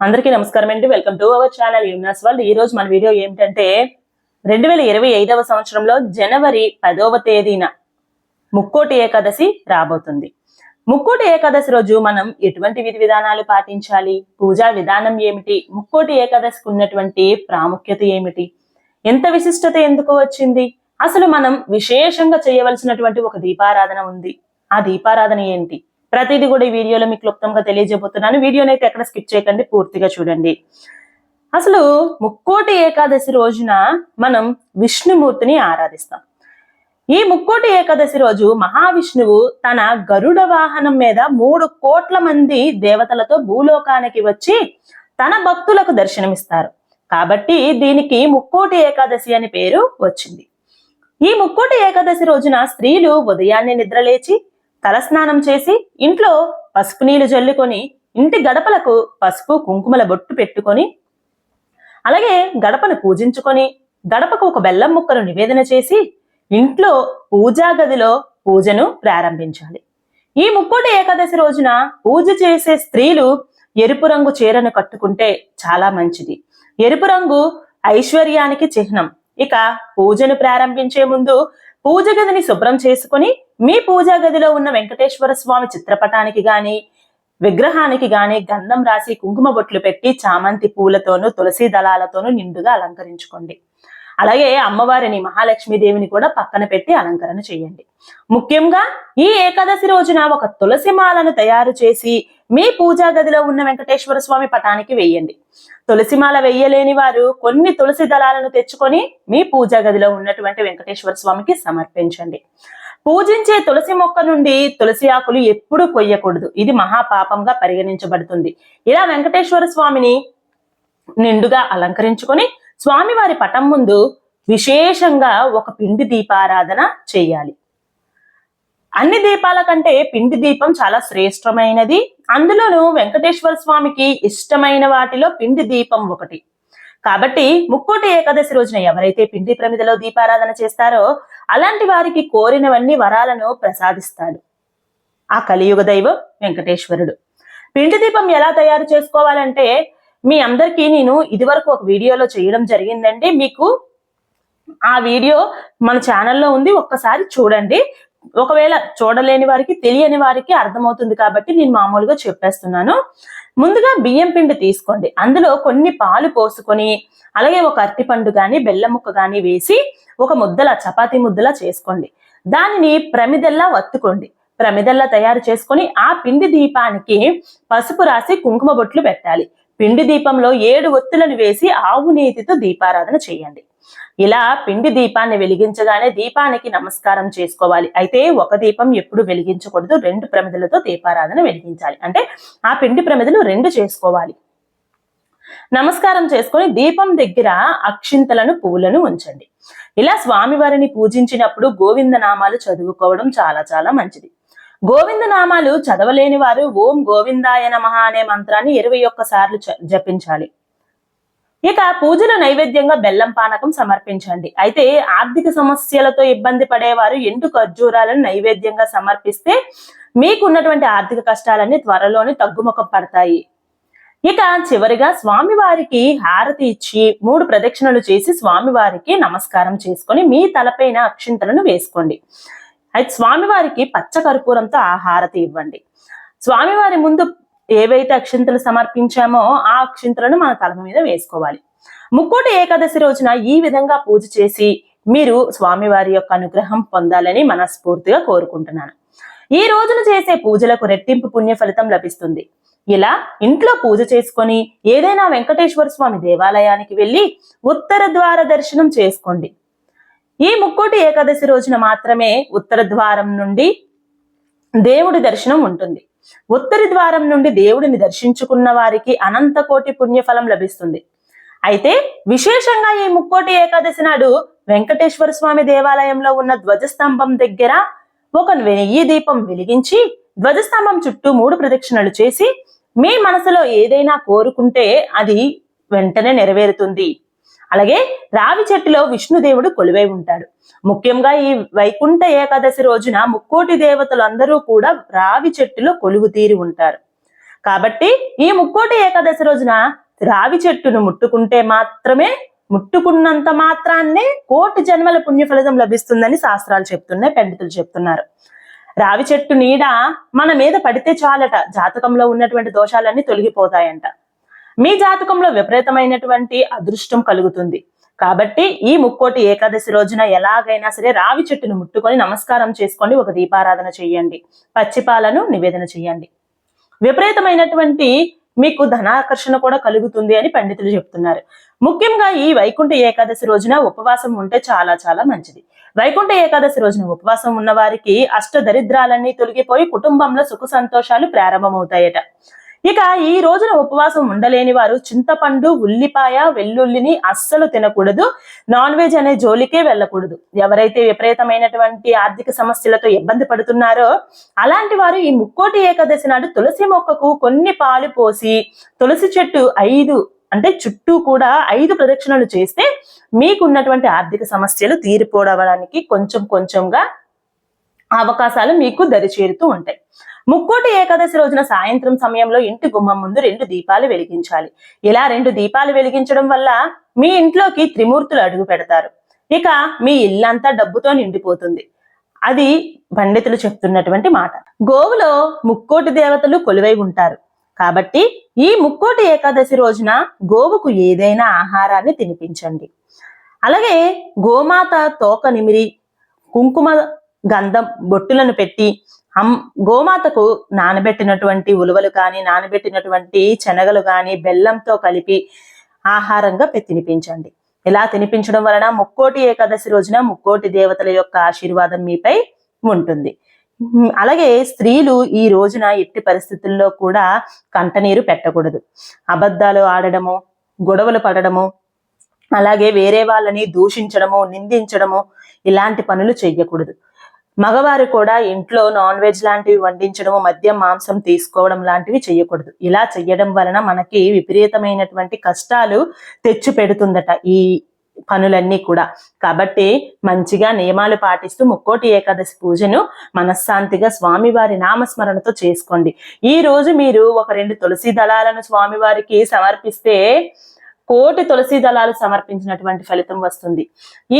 అందరికీ నమస్కారం అండి. Welcome to our channel universe world. ఈ రోజు మన వీడియో ఏమిటంటే రెండు వేల ఇరవై ఐదవ సంవత్సరంలో జనవరి పదవ తేదీన ముక్కోటి ఏకాదశి రాబోతుంది. ముక్కోటి ఏకాదశి రోజు మనం ఎటువంటి విధి విధానాలు పాటించాలి? పూజా విధానం ఏమిటి? ముక్కోటి ఏకాదశికి ఉన్నటువంటి ప్రాముఖ్యత ఏమిటి? ఎంత విశిష్టత ఎందుకు వచ్చింది? అసలు మనం విశేషంగా చేయవలసినటువంటి ఒక దీపారాధన ఉంది. ఆ దీపారాధన ఏంటి? ప్రతిదీ కూడా ఈ వీడియోలో మీకు క్లుప్తంగా తెలియజేయబోతున్నాను. వీడియోని అయితే ఎక్కడ స్కిప్ చేయకండి పూర్తిగా చూడండి. అసలు ముక్కోటి ఏకాదశి రోజున మనం విష్ణుమూర్తిని ఆరాధిస్తాం. ఈ ముక్కోటి ఏకాదశి రోజు మహావిష్ణువు తన గరుడ వాహనం మీద మూడు కోట్ల మంది దేవతలతో భూలోకానికి వచ్చి తన భక్తులకు దర్శనమిస్తారు. కాబట్టి దీనికి ముక్కోటి ఏకాదశి అని పేరు వచ్చింది. ఈ ముక్కోటి ఏకాదశి రోజున స్త్రీలు ఉదయాన్నే నిద్రలేచి తలస్నానం చేసి ఇంట్లో పసుపు నీళ్ళు జల్లుకొని ఇంటి గడపలకు పసుపు కుంకుమల బొట్టు పెట్టుకొని అలాగే గడపను పూజించుకొని గడపకు ఒక బెల్లం ముక్కను నివేదన చేసి ఇంట్లో పూజా గదిలో పూజను ప్రారంభించాలి. ఈ ముక్కోటి ఏకాదశి రోజున పూజ చేసే స్త్రీలు ఎరుపు రంగు చీరను కట్టుకుంటే చాలా మంచిది. ఎరుపు రంగు ఐశ్వర్యానికి చిహ్నం. ఇక పూజను ప్రారంభించే ముందు పూజ గదిని శుభ్రం చేసుకుని మీ పూజా గదిలో ఉన్న వెంకటేశ్వర స్వామి చిత్రపటానికి గాని విగ్రహానికి గాని గంధం రాసి కుంకుమ బొట్లు పెట్టి చామంతి పూలతోనూ తులసి దళాలతోనూ నిండుగా అలంకరించుకోండి. అలాగే అమ్మవారిని మహాలక్ష్మీదేవిని కూడా పక్కన పెట్టి అలంకరణ చేయండి. ముఖ్యంగా ఈ ఏకాదశి రోజున ఒక తులసి మాలను తయారు చేసి మీ పూజా గదిలో ఉన్న వెంకటేశ్వర స్వామి పటానికి వెయ్యండి తులసిమాల వెయ్యలేని వారు కొన్ని తులసి దళాలను తెచ్చుకొని మీ పూజా గదిలో ఉన్నటువంటి వెంకటేశ్వర స్వామికి సమర్పించండి. పూజించే తులసి మొక్క నుండి తులసి ఆకులు ఎప్పుడూ కొయ్యకూడదు. ఇది మహాపాపంగా పరిగణించబడుతుంది. ఇలా వెంకటేశ్వర స్వామిని నిండుగా అలంకరించుకొని స్వామివారి పటం ముందు విశేషంగా ఒక పిండి దీపారాధన చేయాలి. అన్ని దీపాల కంటే పిండి దీపం చాలా శ్రేష్టమైనది. అందులోనూ వెంకటేశ్వర స్వామికి ఇష్టమైన వాటిలో పిండి దీపం ఒకటి. కాబట్టి ముక్కోటి ఏకాదశి రోజున ఎవరైతే పిండి ప్రమిదలో దీపారాధన చేస్తారో అలాంటి వారికి కోరినవన్నీ వరాలను ప్రసాదిస్తాడు. ఆ కలియుగ దైవం వెంకటేశ్వరుడు. పిండి దీపం ఎలా తయారు చేసుకోవాలంటే మీ అందరికీ నేను ఇదివరకు ఒక వీడియోలో చేయడం జరిగిందండి. మీకు ఆ వీడియో మన ఛానల్లో ఉంది ఒక్కసారి చూడండి. ఒకవేళ చూడలేని వారికి తెలియని వారికి అర్థమవుతుంది కాబట్టి నేను మామూలుగా చెప్పేస్తున్నాను. ముందుగా బియ్యం పిండి తీసుకోండి. అందులో కొన్ని పాలు పోసుకొని అలాగే ఒక అరటిపండు కానీ బెల్లం ముక్క కానీ వేసి ఒక ముద్దల చపాతీ ముద్దలా చేసుకోండి. దానిని ప్రమిదల్లా వత్తుకోండి. ప్రమిదల్లా తయారు చేసుకొని ఆ పిండి దీపానికి పసుపు రాసి కుంకుమ బొట్లు పెట్టాలి. పిండి దీపంలో ఏడు ఒత్తులను వేసి ఆవు నేతితో దీపారాధన చేయండి. ఇలా పిండి దీపాన్ని వెలిగించగానే దీపానికి నమస్కారం చేసుకోవాలి. అయితే ఒక దీపం ఎప్పుడు వెలిగించకూడదు. రెండు ప్రమిదలతో దీపారాధన వెలిగించాలి. అంటే ఆ పిండి ప్రమిదలు రెండు చేసుకోవాలి. నమస్కారం చేసుకొని దీపం దగ్గర అక్షింతలను పువ్వులను ఉంచండి. ఇలా స్వామివారిని పూజించినప్పుడు గోవింద నామాలు చదువుకోవడం చాలా చాలా మంచిది. గోవింద నామాలు చదవలేని వారు ఓం గోవిందాయ నమ అనే మంత్రాన్ని ఇరవై ఒక్క సార్లు జపించాలి. ఇక పూజలు నైవేద్యంగా బెల్లం పానకం సమర్పించండి. అయితే ఆర్థిక సమస్యలతో ఇబ్బంది పడేవారు ఎండు ఖర్జూరాలను నైవేద్యంగా సమర్పిస్తే మీకున్నటువంటి ఆర్థిక కష్టాలన్నీ త్వరలోనే తగ్గుముఖం పడతాయి. ఇక చివరిగా స్వామివారికి హారతి ఇచ్చి మూడు ప్రదక్షిణలు చేసి స్వామివారికి నమస్కారం చేసుకొని మీ తలపైన అక్షింతలను వేసుకోండి. అయితే స్వామివారికి పచ్చ కర్పూరంతో ఆ హారతి ఇవ్వండి. స్వామివారి ముందు ఏవైతే అక్షింతలు సమర్పించామో ఆ అక్షింతలను మన తల మీద వేసుకోవాలి. ముక్కోటి ఏకాదశి రోజున ఈ విధంగా పూజ చేసి మీరు స్వామివారి యొక్క అనుగ్రహం పొందాలని మనస్ఫూర్తిగా కోరుకుంటున్నాను. ఈ రోజున చేసే పూజలకు రెట్టింపు పుణ్య ఫలితం లభిస్తుంది. ఇలా ఇంట్లో పూజ చేసుకొని ఏదైనా వెంకటేశ్వర స్వామి దేవాలయానికి వెళ్ళి ఉత్తర ద్వార దర్శనం చేసుకోండి. ఈ ముక్కోటి ఏకాదశి రోజున మాత్రమే ఉత్తర ద్వారం నుండి దేవుడి దర్శనం ఉంటుంది. ఉత్తరి ద్వారం నుండి దేవుడిని దర్శించుకున్న వారికి అనంత కోటి పుణ్యఫలం లభిస్తుంది. అయితే విశేషంగా ఈ ముక్కోటి ఏకాదశి నాడు వెంకటేశ్వర స్వామి దేవాలయంలో ఉన్న ధ్వజస్తంభం దగ్గర ఒక వెయ్యి దీపం వెలిగించి ధ్వజస్తంభం చుట్టూ మూడు ప్రదక్షిణలు చేసి మీ మనసులో ఏదైనా కోరుకుంటే అది వెంటనే నెరవేరుతుంది. అలాగే రావి చెట్టులో విష్ణుదేవుడు కొలువై ఉంటాడు. ముఖ్యంగా ఈ వైకుంఠ ఏకాదశి రోజున ముక్కోటి దేవతలందరూ కూడా రావి చెట్టులో కొలువు తీరి ఉంటారు. కాబట్టి ఈ ముక్కోటి ఏకాదశి రోజున రావి చెట్టును ముట్టుకుంటే మాత్రమే ముట్టుకున్నంత మాత్రాన్నే కోటి జన్మల పుణ్యఫలితం లభిస్తుందని శాస్త్రాలు చెప్తున్నాయి పండితులు చెప్తున్నారు. రావి చెట్టు నీడ మన మీద పడితే చాలట జాతకంలో ఉన్నటువంటి దోషాలన్నీ తొలగిపోతాయంట. మీ జాతకంలో విపరీతమైనటువంటి అదృష్టం కలుగుతుంది. కాబట్టి ఈ ముక్కోటి ఏకాదశి రోజున ఎలాగైనా సరే రావి చెట్టును ముట్టుకొని నమస్కారం చేసుకోండి ఒక దీపారాధన చేయండి పచ్చిపాలను నివేదన చేయండి. విపరీతమైనటువంటి మీకు ధనాకర్షణ కూడా కలుగుతుంది అని పండితులు చెప్తున్నారు. ముఖ్యంగా ఈ వైకుంఠ ఏకాదశి రోజున ఉపవాసం ఉంటే చాలా చాలా మంచిది. వైకుంఠ ఏకాదశి రోజున ఉపవాసం ఉన్న వారికి అష్ట దరిద్రాలన్నీ తొలగిపోయి కుటుంబంలో సుఖ సంతోషాలు ప్రారంభమవుతాయట. ఇక ఈ రోజున ఉపవాసం ఉండలేని వారు చింతపండు ఉల్లిపాయ వెల్లుల్లిని అస్సలు తినకూడదు. నాన్ వెజ్ అనే జోలికే వెళ్ళకూడదు. ఎవరైతే విపరీతమైనటువంటి ఆర్థిక సమస్యలతో ఇబ్బంది పడుతున్నారో అలాంటి వారు ఈ ముక్కోటి ఏకాదశి నాడు తులసి మొక్కకు కొన్ని పాలు పోసి తులసి చెట్టు ఐదు అంటే చుట్టూ కూడా ఐదు ప్రదక్షిణలు చేస్తే మీకున్నటువంటి ఆర్థిక సమస్యలు తీరిపోవడానికి కొంచెం కొంచెంగా అవకాశాలు మీకు దరిచేరుతూ ఉంటాయి. ముక్కోటి ఏకాదశి రోజున సాయంత్రం సమయంలో ఇంటి గుమ్మం ముందు రెండు దీపాలు వెలిగించాలి. ఇలా రెండు దీపాలు వెలిగించడం వల్ల మీ ఇంట్లోకి త్రిమూర్తులు అడుగు పెడతారు. ఇక మీ ఇల్లంతా డబ్బుతో నిండిపోతుంది. అది పండితులు చెప్తున్నటువంటి మాట. గోవులో ముక్కోటి దేవతలు కొలువై ఉంటారు. కాబట్టి ఈ ముక్కోటి ఏకాదశి రోజున గోవుకు ఏదైనా ఆహారాన్ని తినిపించండి. అలాగే గోమాత తోక నిమిరి కుంకుమ గంధం బొట్టులను పెట్టి అమ్ గోమాతకు నానబెట్టినటువంటి ఉలువలు కానీ నానబెట్టినటువంటి శనగలు కానీ బెల్లంతో కలిపి ఆహారంగా తినిపించండి. ఇలా తినిపించడం వలన ముక్కోటి ఏకాదశి రోజున ముక్కోటి దేవతల యొక్క ఆశీర్వాదం మీపై ఉంటుంది. అలాగే స్త్రీలు ఈ రోజున ఎట్టి పరిస్థితుల్లో కూడా కంటనీరు పెట్టకూడదు. అబద్ధాలు ఆడడము గొడవలు పడడము అలాగే వేరే వాళ్ళని దూషించడము నిందించడము ఇలాంటి పనులు చెయ్యకూడదు. మగవారు కూడా ఇంట్లో నాన్ వెజ్ లాంటివి వండించడం మద్యం మాంసం తీసుకోవడం లాంటివి చేయకూడదు. ఇలా చెయ్యడం వలన మనకి విపరీతమైనటువంటి కష్టాలు తెచ్చి పెడుతుందట ఈ పనులన్నీ కూడా. కాబట్టి మంచిగా నియమాలు పాటిస్తూ ముక్కోటి ఏకాదశి పూజను మనశ్శాంతిగా స్వామివారి నామస్మరణతో చేసుకోండి. ఈ రోజు మీరు ఒక రెండు తులసి దళాలను స్వామివారికి సమర్పిస్తే కోటి తులసి దళాలు సమర్పించినటువంటి ఫలితం వస్తుంది.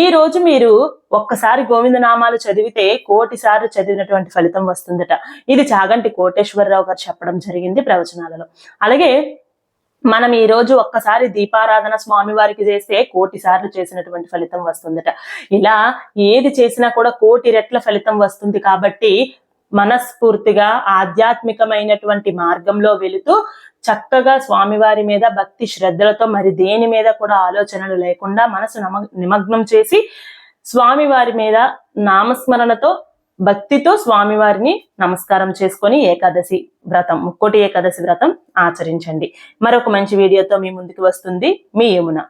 ఈ రోజు మీరు ఒక్కసారి గోవింద నామాలు చదివితే కోటి సార్లు చదివినటువంటి ఫలితం వస్తుందట. ఇది చాగంటి కోటేశ్వరరావు గారు చెప్పడం జరిగింది ప్రవచనాలలో. అలాగే మనం ఈ రోజు ఒక్కసారి దీపారాధన స్వామి వారికి చేస్తే కోటి సార్లు చేసినటువంటి ఫలితం వస్తుందట. ఇలా ఏది చేసినా కూడా కోటి రెట్ల ఫలితం వస్తుంది కాబట్టి మనస్ఫూర్తిగా ఆధ్యాత్మికమైనటువంటి మార్గంలో వెళుతూ చక్కగా స్వామివారి మీద భక్తి శ్రద్ధలతో మరి దేని మీద కూడా ఆలోచనలు లేకుండా మనసు నమ నిమగ్నం చేసి స్వామివారి మీద నామస్మరణతో భక్తితో స్వామివారిని నమస్కారం చేసుకొని ఏకాదశి వ్రతం ముక్కోటి ఏకాదశి వ్రతం ఆచరించండి. మరొక మంచి వీడియోతో మీ ముందుకు వస్తుంది. మీ యమున.